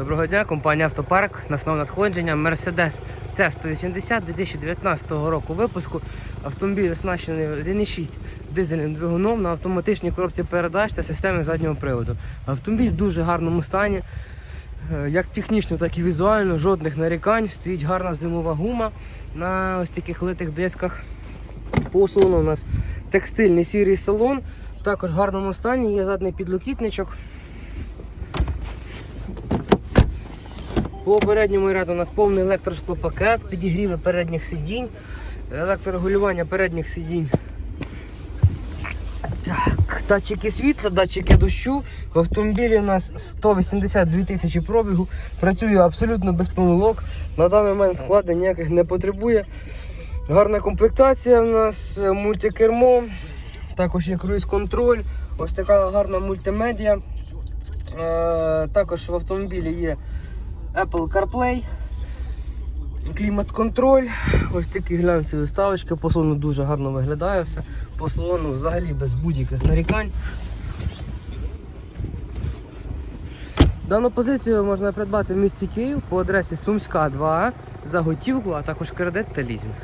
Доброго дня, компанія Автопарк. На основне надходження Mercedes C180 2019 року випуску. Автомобіль оснащений 1.6 дизельним двигуном на автоматичній коробці передач та системі заднього приводу. Автомобіль в дуже гарному стані. Е, Як технічно, так і візуально, жодних нарікань. Стоїть гарна зимова гума на ось таких литих дисках. По салону у нас текстильний сірий салон. Також в гарному стані є задній підлокітничок. По передньому ряду у нас повний електросклопакет, підігріви передніх сидінь, електрорегулювання передніх сидінь. Так, датчики світла, датчики дощу. В автомобілі у нас 182 тисячі пробігу. Працює абсолютно без помилок. На даний момент складень ніяких не потребує. Гарна комплектація у нас, е, мультикермо, також є круїз-контроль, ось така гарна мультимедіа. Е, також в автомобілі є Apple CarPlay, клімат-контроль, ось такі глянцеві вставочки, по салону дуже гарно виглядає все. По салону взагалі без будь-яких нарікань. Дану позицію можна придбати в місті Київ по адресі Сумська 2 за готівку, а також кредит та лізинг.